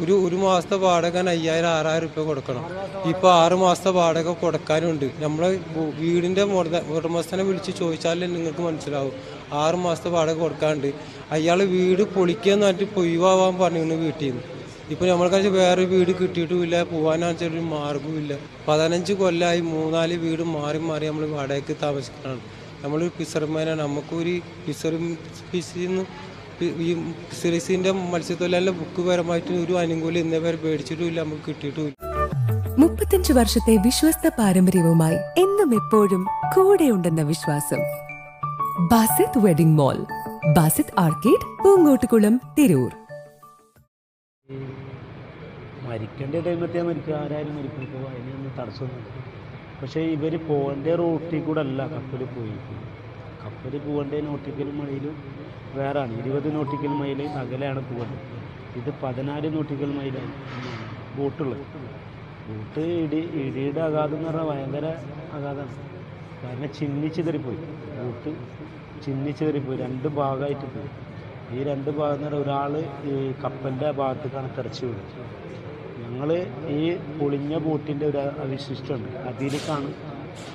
ഒരു ഒരു മാസത്തെ വാടക അയ്യായിരം ആറായിരം രൂപ കൊടുക്കണം. ഇപ്പൊ ആറ് മാസത്തെ വാടക കൊടുക്കാനുണ്ട്. നമ്മളെ ഭൂ- വീടിന്റെ ഉടമസ്ഥനെ വിളിച്ച് ചോദിച്ചാലേ നിങ്ങൾക്ക് മനസ്സിലാവും. ആറ് മാസത്തെ വാടക കൊടുക്കാണ്ട് അയാൾ വീട് പൊളിക്കാന്ന് പറഞ്ഞിട്ട് പൊയ്വാൻ പറഞ്ഞു വീട്ടിൽ നിന്ന് ഇപ്പൊ നമ്മൾക്കാച്ച വേറെ വീട് കിട്ടിയിട്ടുമില്ല പോകാനാണെന്ന് ഒരു മാർഗവുമില്ല പതിനഞ്ച് കൊല്ലമായി മൂന്നാൽ വീട് മാറി മാറി നമ്മൾ വാടകയ്ക്ക് താമസിക്കണം നമ്മളൊരു പിസർമാനാണ് നമുക്കൊരു പിസർ ഫിസിന്ന് ഈ ഫിഷറീസിന്റെ മത്സ്യത്തൊഴിലാളിയുടെ ബുക്ക് പരമായിട്ട് ഒരു ആനുകൂല്യം ഇന്നേ വരെ മേടിച്ചിട്ടുമില്ല നമുക്ക് കിട്ടിയിട്ടുമില്ല. മുപ്പത്തഞ്ച് വർഷത്തെ വിശ്വസ്ത പാരമ്പര്യവുമായി എന്നും എപ്പോഴും കൂടെയുണ്ടെന്ന വിശ്വാസം. Basith wedding mall Basith arcade Poongottukulam Tirur. മരിക്കേണ്ട ടൈമത്തെ മരിക്കുക ആരായാലും മരിക്കും. ഇപ്പോൾ അതിനൊന്നും തടസ്സമൊന്നുമില്ല. പക്ഷേ ഇവർ പോകേണ്ട റൂട്ടിൽ കൂടെ അല്ല കപ്പൽ പോയി. കപ്പൽ പൂവന്റെ നോട്ടിക്കൽ മൈലും വേറാണ്. ഇരുപത് നോട്ടിക്കൽ മൈൽ അകലെയാണ് പൂവന്റെ ഇത് പതിനാല് നോട്ടിക്കൽ മൈലാണ് ബോട്ടുള്ളത്. ബോട്ട് ഇടി ഇടിയുടെ ആഘാതം എന്ന് പറഞ്ഞാൽ ഭയങ്കര ആഘാതമാണ് കാരണം ചിന്നിച്ചിതറിപ്പോയി ബോട്ട് ചിന്നിച്ചിതറിപ്പോയി രണ്ട് ഭാഗമായിട്ട് പോയി. ഈ രണ്ട് ഭാഗം എന്ന് പറഞ്ഞാൽ ഒരാൾ ഈ കപ്പലിന്റെ ഭാഗത്തേക്കാണ് തെറിച്ച് വീണത്. ഞങ്ങൾ ഈ പൊളിഞ്ഞ ബോട്ടിന്റെ ഒരു അവശിഷ്ടമുണ്ട് അതിലേക്കാണ്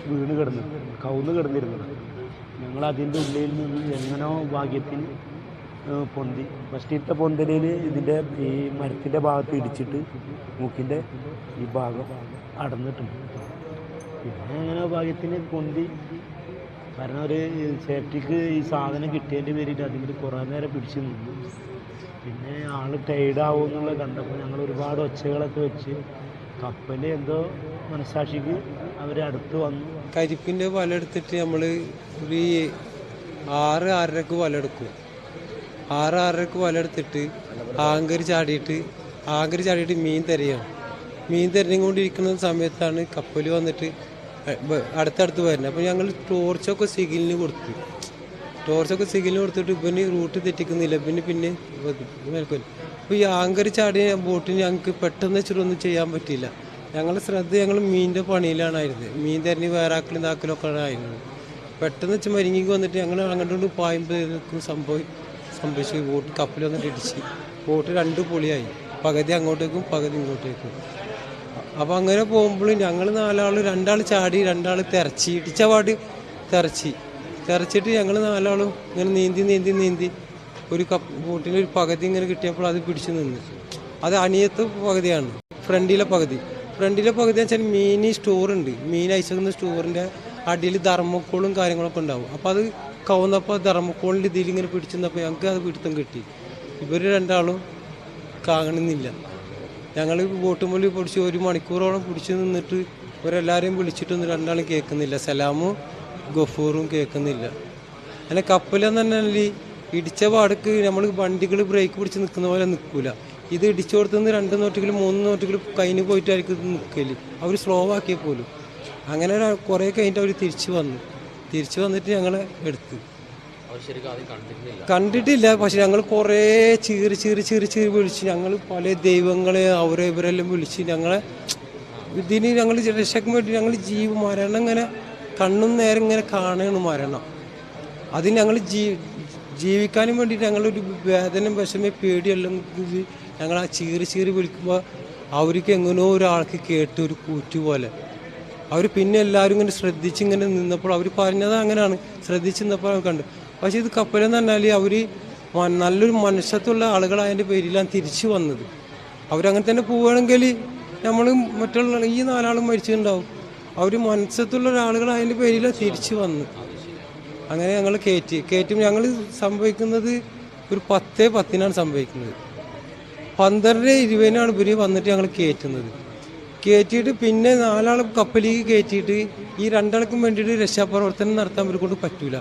വീണ് കിടന്നത്. കവുന്ന് കിടന്നിരുന്നത്. ഞങ്ങൾ അതിന്റെ ഉള്ളിൽ നിന്ന് എങ്ങനോ ഭാഗ്യത്തിന് പൊന്തി. ഫസ്റ്റത്തെ പൊന്തലിൽ ഇതിന്റെ ഈ മരത്തിന്റെ ഭാഗത്ത് ഇടിച്ചിട്ട് മൂക്കിന്റെ ഈ ഭാഗം അടന്നിട്ടുണ്ട്. പിന്നെ അങ്ങനെ ഭാഗ്യത്തിന് പൊന്തി. കാരണം ഒരു സേഫ്റ്റിക്ക് ഈ സാധനം കിട്ടിയതിന്റെ പേരിൽ അതിൽ കുറേ നേരം പിടിച്ചു നിന്നു. പിന്നെ ആൾ ടൈഡാവും എന്നുള്ളത് കണ്ടപ്പോൾ ഞങ്ങൾ ഒരുപാട് ഒച്ചകളൊക്കെ വെച്ച് കപ്പൽ എന്തോ മനസാക്ഷിക്ക് അടുത്ത് വന്നു. കരിപ്പിന്റെ വല എടുത്തിട്ട് നമ്മൾ ഒരു ആറ് ആറരക്ക് വല എടുക്കും. ആറ് ആറരക്ക് വല എടുത്തിട്ട് ആങ്കർ ചാടിയിട്ട് ആങ്കർ ചാടിയിട്ട് മീൻ തിരയാണ് മീൻ തിരഞ്ഞുകൊണ്ടിരിക്കുന്ന സമയത്താണ് കപ്പൽ വന്നിട്ട് അടുത്തടുത്ത് വരുന്നത്. അപ്പോൾ ഞങ്ങൾ ടോർച്ചൊക്കെ സിഗിലിന് കൊടുത്തു. ടോർച്ചൊക്കെ സിഗിലിന് കൊടുത്തിട്ട് ഇവന് റൂട്ട് തെറ്റിക്കുന്നില്ല. പിന്നെ പിന്നെ അപ്പോൾ ഈ ആങ്കർ ചാടിയ ബോട്ടിന് ഞങ്ങൾക്ക് പെട്ടെന്ന് വെച്ചിട്ടൊന്നും ചെയ്യാൻ പറ്റിയില്ല. ഞങ്ങളുടെ ശ്രദ്ധ ഞങ്ങൾ മീനിന്റെ പണിയിലാണായിരുന്നത്. മീൻ തരണി വേറാക്കലും താക്കലൊക്കെ ആയിരുന്നു. പെട്ടെന്ന് വെച്ച് മരിങ്ങിക്ക് വന്നിട്ട് ഞങ്ങൾ അങ്ങോട്ട് പായുമ്പോഴേക്കും സംഭവം സംഭവിച്ചു. ബോട്ട് കപ്പൽ വന്നിട്ട് ഇടിച്ച്. ബോട്ട് രണ്ട് പൊളിയായി. പകുതി അങ്ങോട്ടേക്കും പകുതി ഇങ്ങോട്ടേക്കും. അപ്പോൾ അങ്ങനെ പോകുമ്പോൾ ഞങ്ങൾ നാലാൾ രണ്ടാൾ ചാടി രണ്ടാൾ തിരച്ചി. ഇടിച്ച പാട് തിരച്ചി. തിരച്ചിട്ട് ഞങ്ങൾ നാലാളും ഇങ്ങനെ നീന്തി നീന്തി നീന്തി ഒരു കപ്പ് ബോട്ടിന് ഒരു പകുതി ഇങ്ങനെ കിട്ടിയപ്പോൾ അത് പിടിച്ചു നിന്ന്. അത് അണിയത്തെ പകുതിയാണ്. ഫ്രണ്ടിലെ പകുതി. ഫ്രണ്ടിലെ പകുതി വെച്ചാൽ മീൻ സ്റ്റോറുണ്ട് മീൻ അയച്ചിരുന്ന സ്റ്റോറിന്റെ അടിയിൽ ധർമ്മക്കോളും കാര്യങ്ങളൊക്കെ ഉണ്ടാവും. അപ്പോൾ അത് കവുന്നപ്പോൾ ധർമ്മക്കോളിന്റെ ഇതിൽ ഇങ്ങനെ പിടിച്ചു നിന്നപ്പോൾ ഞങ്ങൾക്ക് അത് പിടുത്തം കിട്ടി. ഇവർ രണ്ടാളും കാണുന്നില്ല ഞങ്ങൾ ബോട്ട് മുകളിൽ പിടിച്ച് ഒരു മണിക്കൂറോളം പിടിച്ച് നിന്നിട്ട് ഇവരെല്ലാവരെയും വിളിച്ചിട്ടൊന്നും രണ്ടാളും കേൾക്കുന്നില്ല. സലാമും ഗഫൂറും കേൾക്കുന്നില്ല. അങ്ങനെ കപ്പലെന്ന് പറഞ്ഞാൽ ഇടിച്ച പാടക്ക് നമ്മൾ വണ്ടികൾ ബ്രേക്ക് പിടിച്ച് നിൽക്കുന്ന പോലെ നിൽക്കില്ല ഇത് ഇടിച്ചു കൊടുത്തുനിന്ന് രണ്ട് നോട്ടുകൾ മൂന്ന് നോട്ടുകൾ കൈന് പോയിട്ടായിരിക്കും നിൽക്കൽ അവർ സ്ലോ ആക്കിയ പോലും. അങ്ങനെ കുറേ കഴിഞ്ഞിട്ട് അവർ തിരിച്ചു വന്നു. തിരിച്ചു വന്നിട്ട് ഞങ്ങളെ എടുത്തു. കണ്ടിട്ടില്ല. പക്ഷെ ഞങ്ങൾ കുറേ ചീറി ചീറി ചീറി ചീറി വിളിച്ച് ഞങ്ങൾ പല ദൈവങ്ങളെ അവരെ ഇവരെല്ലാം വിളിച്ച് ഞങ്ങളെ ഇതിന് ഞങ്ങൾ രക്ഷയ്ക്ക് വേണ്ടി ഞങ്ങൾ ജീവ മരണം ഇങ്ങനെ കണ്ണും നേരം ഇങ്ങനെ കാണണം മരണം. അതിന് ഞങ്ങൾ ജീ ജീവിക്കാനും വേണ്ടിയിട്ട് ഞങ്ങളൊരു വേദന വിഷമേ പേടിയെല്ലാം ഞങ്ങൾ ആ ചീറി ചീറി വിളിക്കുമ്പോൾ അവർക്ക് എങ്ങനെയോ ഒരാൾക്ക് കേട്ട് ഒരു കൂറ്റു പോലെ. അവർ പിന്നെ എല്ലാവരും ഇങ്ങനെ ശ്രദ്ധിച്ച് ഇങ്ങനെ നിന്നപ്പോൾ അവർ പറഞ്ഞത് അങ്ങനെയാണ്. ശ്രദ്ധിച്ച് നിന്നപ്പോൾ കണ്ടു. പക്ഷേ ഇത് കപ്പലെന്ന് പറഞ്ഞാൽ അവർ നല്ലൊരു മനുഷ്യത്തുള്ള ആളുകളായതിന്റെ പേരിലാണ് തിരിച്ചു വന്നത്. അവരങ്ങനെ തന്നെ പോവുകയാണെങ്കിൽ നമ്മൾ മറ്റുള്ള ഈ നാലാളും മരിച്ചിട്ടുണ്ടാവും. അവർ മനസ്സത്തുള്ള ഒരാളുകളായതിന്റെ പേരിലാണ് തിരിച്ചു വന്നത്. അങ്ങനെ ഞങ്ങൾ കയറ്റി. കയറ്റും ഞങ്ങൾ സംഭവിക്കുന്നത് ഒരു പത്തേ പത്തിനാണ് സംഭവിക്കുന്നത്. പന്ത്രണ്ട് ഇരുപതിനാണ് ഇവർ വന്നിട്ട് ഞങ്ങൾ കയറ്റുന്നത്. കയറ്റിയിട്ട് പിന്നെ നാലാൾ കപ്പലിലേക്ക് കയറ്റിയിട്ട് ഈ രണ്ടാൾക്കും വേണ്ടിയിട്ട് രക്ഷാപ്രവർത്തനം നടത്താൻ ഇവരെ കൊണ്ട് പറ്റൂല.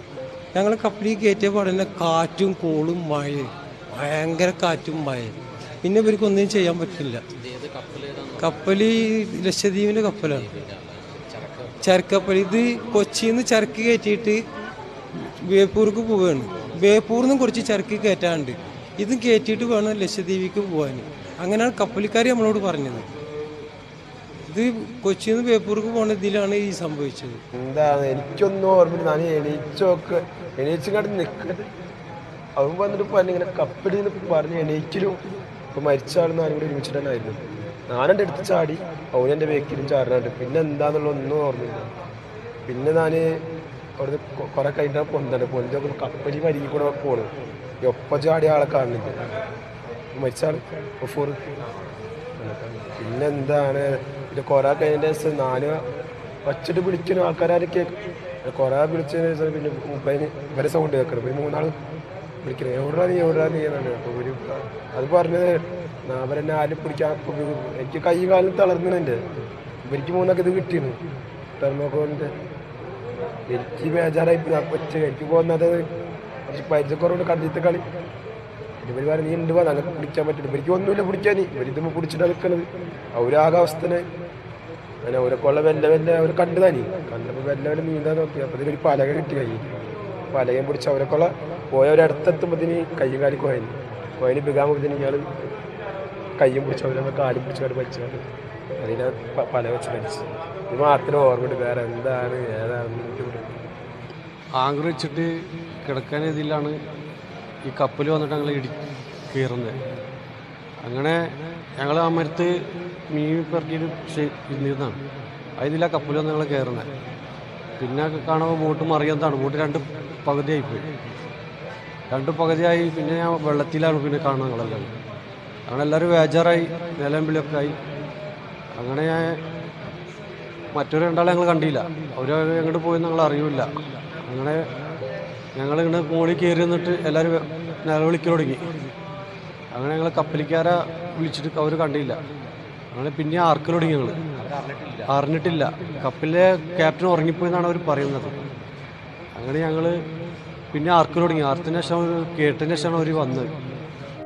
ഞങ്ങൾ കപ്പലിലേക്ക് കയറ്റിയ പാടന്നെ കാറ്റും കോളും മഴയും ഭയങ്കര കാറ്റും മഴയും പിന്നെ ഇവർക്ക് ഒന്നും ചെയ്യാൻ പറ്റില്ല കപ്പലി ലക്ഷദ്വീപിന്റെ കപ്പലാണ്. ചരക്കപ്പൽ ഇത് കൊച്ചിയിൽ നിന്ന് ചരക്ക് കയറ്റിയിട്ട് ബേപ്പൂർക്ക് പോവുകയാണ് ബേപ്പൂരിൽ നിന്നും കുറച്ച് ചരക്ക് കയറ്റാണ്ട് ഇതും കയറ്റിയിട്ട് വേണം ലക്ഷദ്വീപിക്ക് പോകാൻ അങ്ങനെയാണ് കപ്പലിക്കാർ നമ്മളോട് പറഞ്ഞത്. ഇത് കൊച്ചിയിൽ നിന്ന് ബേപ്പൂർക്ക് പോകുന്ന ഇതിലാണ് ഈ സംഭവിച്ചത്. എന്താണ്? എനിക്കൊന്നും ഓർമ്മയില്ല. ഞാൻ എണീച്ചൊക്കെ എണീച്ചും കണ്ട് നിൽക്കുന്നത് അവൻ വന്നിട്ട് പറഞ്ഞു ഇങ്ങനെ കപ്പലിൽ നിന്ന് പറഞ്ഞ് എണീറ്റിലും ഇപ്പൊ മരിച്ച ആരും കൂടി ഒരുമിച്ചിട്ട് ഞാനെന്റെ അടുത്ത് ചാടി അവനെന്റെ വേക്കിലും ചാടാണ്ട് പിന്നെ എന്താന്നുള്ള ഒന്നും ഓർമ്മയില്ല. പിന്നെ ഞാൻ അവിടുന്ന് കുറെ കഴിഞ്ഞാൽ പൊന്താണ് പൊന്തി കപ്പലി മരിക്കും കൂടെ പോണ്. ഒപ്പം ചാടിയ ആളെ കാണുന്നില്ല. മരിച്ച ആൾ ഒഫോർ പിന്നെ എന്താണ് ഇത് കുറെ കഴിഞ്ഞ ദിവസം നാല് വച്ചിട്ട് വിളിക്കുന്ന ആൾക്കാരൊക്കെ കുറെ വിളിച്ചതിന് ശേഷം പിന്നെ മുപ്പതിന് ഇവരെ സൗണ്ട് കേൾക്കണം. പിന്നെ മൂന്നാൾ വിളിക്കണം. എവിടാ നീ എവിടാ നീ എന്നാണ്. അപ്പോൾ ഒരു അത് പറഞ്ഞത് അവരെന്നെ ആരും പിടിക്കാൻ എനിക്ക് കൈ കാലം തളർന്നുണ്ട് ഇവർക്ക് മൂന്നൊക്കെ ഇത് കിട്ടിയിരുന്നു തെർമോക്കോളിന്റെ എനിക്ക് ബേജാറായി പോയി. ഒറ്റ എനിക്ക് പോകുന്നത് കുറച്ച് പരിചയക്കുറവുണ്ട് കണ്ടിട്ട് കളി. ഇവർ പറഞ്ഞു നീ ഉണ്ട് വാ ഞങ്ങൾക്ക് പിടിക്കാൻ പറ്റില്ല. ഇവർക്ക് ഒന്നുമില്ല പിടിക്കാൻ. ഇവരിതുമ്പോൾ പിടിച്ചിട്ട് നിൽക്കുന്നത് അവരാകെ അവസ്ഥനെ അങ്ങനെ കൊള്ള വെല്ല വെല്ല അവർ കണ്ടു നീ കണ്ടപ്പോൾ വെല്ല വെല്ല നീന്താൻ നോക്കി. അപ്പോൾ ഒരു പലക കിട്ടി കൈ പലകയും പിടിച്ച് അവരൊക്കെയുള്ള പോയവരടുത്തെത്തുമ്പോഴത്തേന് കയ്യും കാലി കോയനി കോയനി പോകുന്നതിന് ഇയാൾ കയ്യും പിടിച്ച് അവരെ കാലും പിടിച്ച് അവർ വലിച്ചാണ്ട് അതിനെ പല വെച്ച് വലിച്ചു. ഇത് മാത്രമേ ഓർമ്മയുണ്ട് വേറെ എന്താണ് ഏതാണ് ആങ്കർ വെച്ചിട്ട് കിടക്കാൻ ഇതിലാണ് ഈ കപ്പൽ വന്നിട്ട് ഞങ്ങൾ ഇടി കയറുന്നത് അങ്ങനെ ഞങ്ങൾ ആ മരത്ത് മീൻ പെറുക്കിയിട്ട് അതിലാ കപ്പൽ വന്ന് ഞങ്ങൾ കയറുന്നത് പിന്നെ കാണുമ്പോൾ ബോട്ട് മറിയുന്നതാണ് ബോട്ട് രണ്ട് പകുതിയായിപ്പോയി. രണ്ട് പകുതിയായി. പിന്നെ ഞാൻ വെള്ളത്തിലാണ് പിന്നെ കാണുന്നത് ഞങ്ങളെല്ലാം അങ്ങനെ എല്ലാവരും വേജാറായി. നിലമ്പിളിയൊക്കെ ആയി അങ്ങനെ ഞാൻ മറ്റൊരു രണ്ടാളെ ഞങ്ങൾ കണ്ടില്ല. അവർ എങ്ങോട്ട് പോയെന്ന് ഞങ്ങൾ അറിയില്ല. അങ്ങനെ ഞങ്ങൾ ഇങ്ങനെ മുകളിൽ കയറി നിന്നിട്ട് എല്ലാവരും നിലവിളിക്കൽ തുടങ്ങി. അങ്ങനെ ഞങ്ങൾ കപ്പലിക്കാരെ വിളിച്ചിട്ട് അവർ കണ്ടില്ല. അങ്ങനെ പിന്നെ ആർക്കൽ തുടങ്ങി ഞങ്ങൾ അറിഞ്ഞിട്ടില്ല. കപ്പലിലെ ക്യാപ്റ്റൻ ഉറങ്ങിപ്പോയെന്നാണ് അവർ പറയുന്നത്. അങ്ങനെ ഞങ്ങൾ പിന്നെ ആർക്കൽ തുടങ്ങി. ആർത്തിന് ശേഷം കേട്ടതിന് ശേഷമാണ് അവർ വന്നത്.